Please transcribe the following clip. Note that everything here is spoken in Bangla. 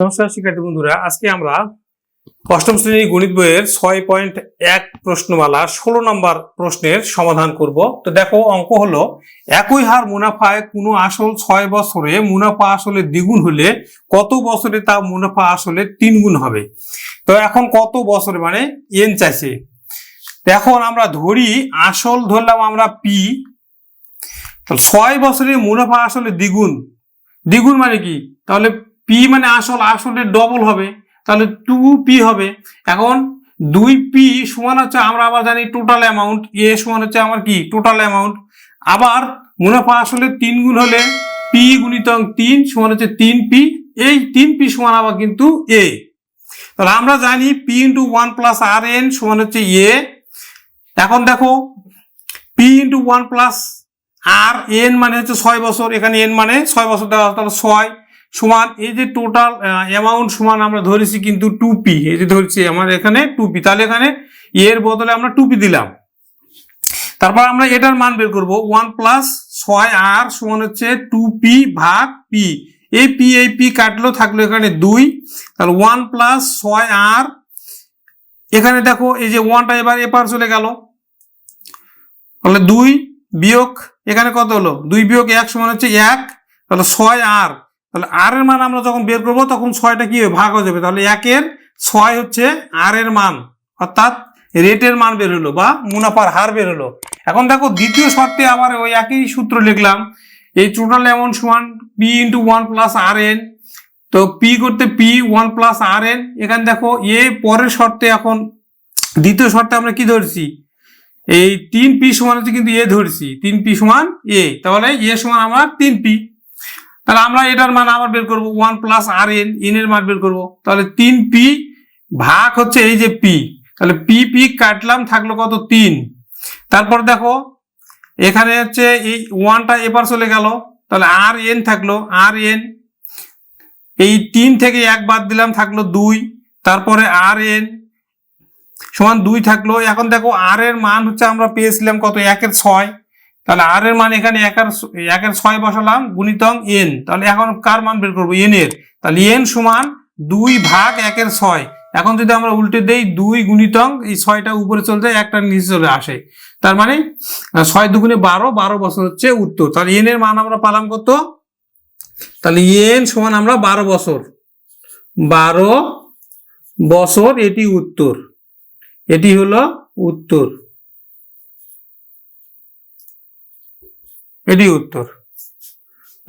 নমস্কার শিক্ষার্থী বন্ধুরা, আজকে আমরা অষ্টম শ্রেণি গণিত বইয়ের ছয় পয়েন্ট এক প্রশ্নমালা ষোলো নম্বর প্রশ্নের সমাধান করব। তো দেখো, অঙ্ক হলো, একই হার মুনাফায় কোনো আসল ছয় বছরে মুনাফা আসলে দ্বিগুণ হলে কত বছরে তা মুনাফা আসলে তিন গুণ হবে? তো এখন কত বছরে মানে এন চাইছে। এখন আমরা ধরি, আসল ধরলাম আমরা পি ছয় বছরে মুনাফা আসলে দ্বিগুণ। দ্বিগুণ মানে কি? তাহলে পি মানে আসল আসলে ডবল হবে, তাহলে টু পি হবে। এখন দুই পি সমান হচ্ছে আমরা আবার জানি টোটাল অ্যামাউন্ট এ সমান হচ্ছে আমার কি? টোটাল অ্যামাউন্ট আবার মুনাফা আসলে তিন গুণ হলে পি গুণিতং তিন সমান হচ্ছে তিন পি এই তিন পি সমান আবার কিন্তু এ তাহলে আমরা জানি P into one plus R N সমান হচ্ছে এ এখন দেখো P into one plus R N মানে হচ্ছে ছয় বছর, এখানে এন মানে ছয় বছর দেওয়া তাহলে ছয়। সমান এই যে টোটাল অ্যামাউন্ট সমান আমরা ধরেছি কিন্তু টু পি এই যে ধরেছি আমার এখানে টু পি তাহলে এখানে এর বদলে আমরা টু পি দিলাম। তারপর আমরা এটার মান বের করব ওয়ান প্লাস ছয় আর সমান হচ্ছে টু পি ভাগ পি এই পি এই পি কাটলো থাকল এখানে দুই, তাহলে ওয়ান প্লাস ছয় আর এখানে দেখো এই যে ওয়ানটা এবার এপার চলে গেল। তাহলে দুই বিয়োগ, এখানে কত হলো? দুই বিয়োগ এক সমান হচ্ছে এক, তাহলে ছয় আর তাহলে আর এর মান আমরা যখন বের করব, তখন ছয়টা কি হবে? ভাগ হয়ে যাবে। তাহলে একের ছয় হচ্ছে আর এর মান। অর্থাৎ রেটের মান বের হলো বা মুনাফার হার বের হলো। এখন দেখো, দ্বিতীয় শর্তে আবার ওই একই সূত্র লিখলাম। এই টোটাল এমন সমান P into one plus R N তো পি করতে P one plus R N এখানে দেখো, এ পরের শর্তে এখন দ্বিতীয় শর্তে আমরা কি ধরছি? এই তিন পি সমান হচ্ছে কিন্তু এ ধরছি। তিন পি সমান এ তাহলে এ সমান আমার তিন পি তাহলে আমরা এটার মান আবার বের করব। One plus R N N এর মান বের করব। তাহলে তিন পি ভাগ হচ্ছে এই যে পি তাহলে পি পি কাটলাম, থাকল কত? তিন। তারপর দেখো, এখানে হচ্ছে এই ওয়ানটা এবার চলে গেল। তাহলে আর এন থাকল, আর এন। এই তিন থেকে এক বাদ দিলাম, থাকল দুই। তারপরে আর এন সমান দুই থাকল। এখন দেখো, আর এর মান হচ্ছে আমরা পেয়েছিলাম কত? একের ছয়। তাহলে আর এর মান এখানে একের একের ছয় বসালাম গুণিতং এন তাহলে এখন কার মান বের করব? এন এর। তাহলে এন সমান দুই ভাগ একের ছয়। এখন যদি আমরা উল্টে দেই দুই গুণিতং এই ছয়টা উপরে চলে যায় একটা নিচে চলে আসে। তার মানে ছয় দুগুণে বারো বারো বছর হচ্ছে উত্তর। তাহলে এন এর মান আমরা পালাম কত? তাহলে এন সমান আমরা বারো বছর। বারো বছর এটি উত্তর। এটি হলো উত্তর। এটি উত্তর।